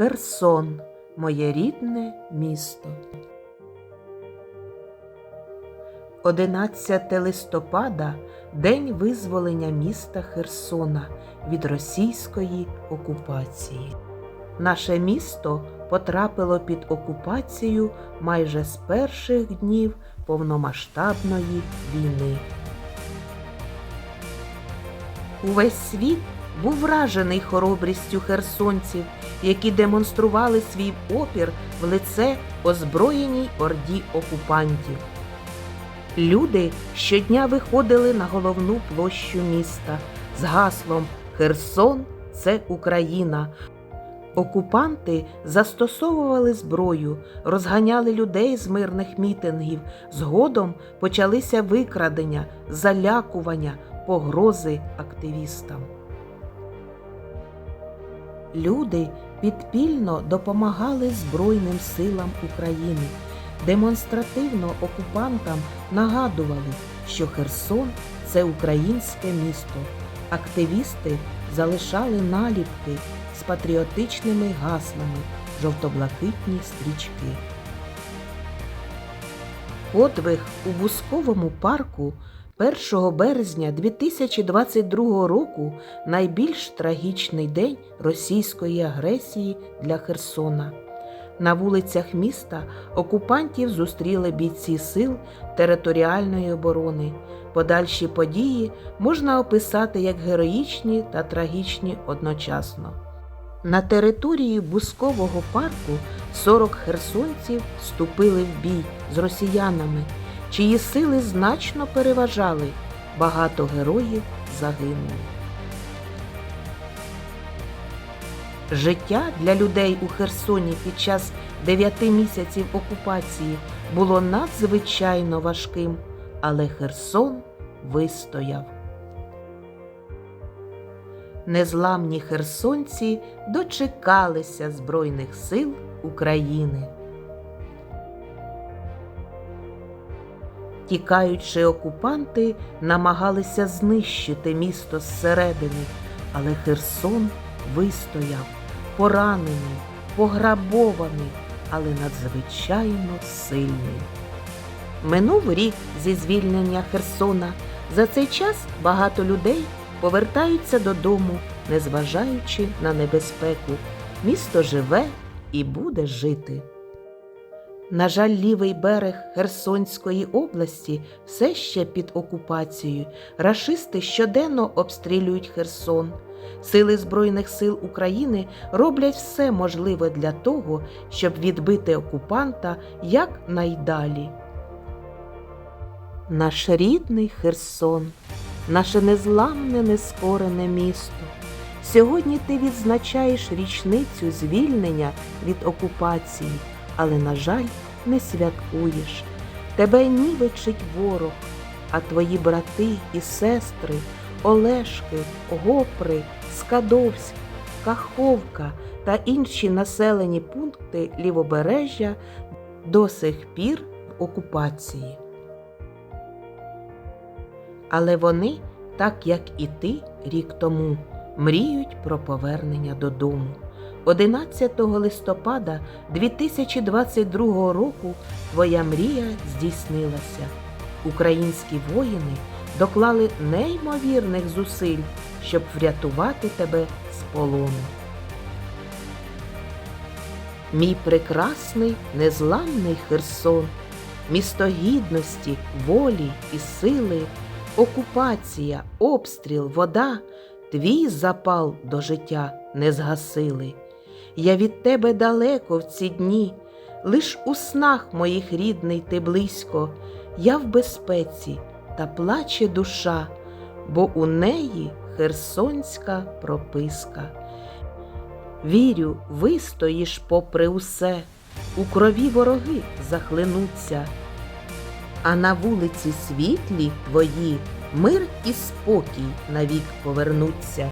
Херсон, моє рідне місто. 11 листопада День визволення міста Херсона від російської окупації. Наше місто потрапило під окупацію майже з перших днів повномасштабної війни. Увесь світ був вражений хоробрістю херсонців, які демонстрували свій опір в лице озброєній орді окупантів. Люди щодня виходили на головну площу міста з гаслом Херсон це Україна. Окупанти застосовували зброю, розганяли людей з мирних мітингів. Згодом почалися викрадення, залякування, погрози активістам. Люди підпільно допомагали Збройним силам України. Демонстративно окупантам нагадували, що Херсон це українське місто. Активісти залишали наліпки з патріотичними гаслами, жовто-блакитні стрічки. Подвиг у Бусковому парку 1 березня 2022 року найбільш трагічний день російської агресії для Херсона. На вулицях міста окупантів зустріли бійці сил територіальної оборони. Подальші події можна описати як героїчні та трагічні одночасно. На території Бускового парку 40 херсонців вступили в бій з росіянами, чиї сили значно переважали. Багато героїв загинули. Життя для людей у Херсоні під час 9 місяців окупації було надзвичайно важким, але Херсон вистояв. Незламні херсонці дочекалися Збройних сил України. Тікаючи окупанти, намагалися знищити місто зсередини, але Херсон вистояв, поранений, пограбований, але надзвичайно сильний. Минув рік зі звільнення Херсона. За цей час багато людей повертаються додому, незважаючи на небезпеку. Місто живе і буде жити. На жаль, лівий берег Херсонської області все ще під окупацією. Рашисти щоденно обстрілюють Херсон. Сили Збройних сил України роблять все можливе для того, щоб відбити окупанта якнайдалі. Наш рідний Херсон, наше незламне нескорене місто. Сьогодні ти відзначаєш річницю звільнення від окупації, але, на жаль, не святкуєш. Тебе нівечить ворог, а твої брати і сестри, Олешки, Гопри, Скадовськ, Каховка та інші населені пункти лівобережжя до сих пір в окупації. Але вони, так як і ти рік тому, мріють про повернення додому. 11 листопада 2022 року твоя мрія здійснилася. Українські воїни доклали неймовірних зусиль, щоб врятувати тебе з полону. Мій прекрасний незламний Херсон, місто гідності, волі і сили, окупація, обстріл, вода, твій запал до життя не згасили. Я від тебе далеко в ці дні, лиш у снах моїх рідний ти близько, я в безпеці та плаче душа, бо у неї херсонська прописка. Вірю, вистоїш попри усе, у крові вороги захлинуться, а на вулиці світлі твої мир і спокій навік повернуться.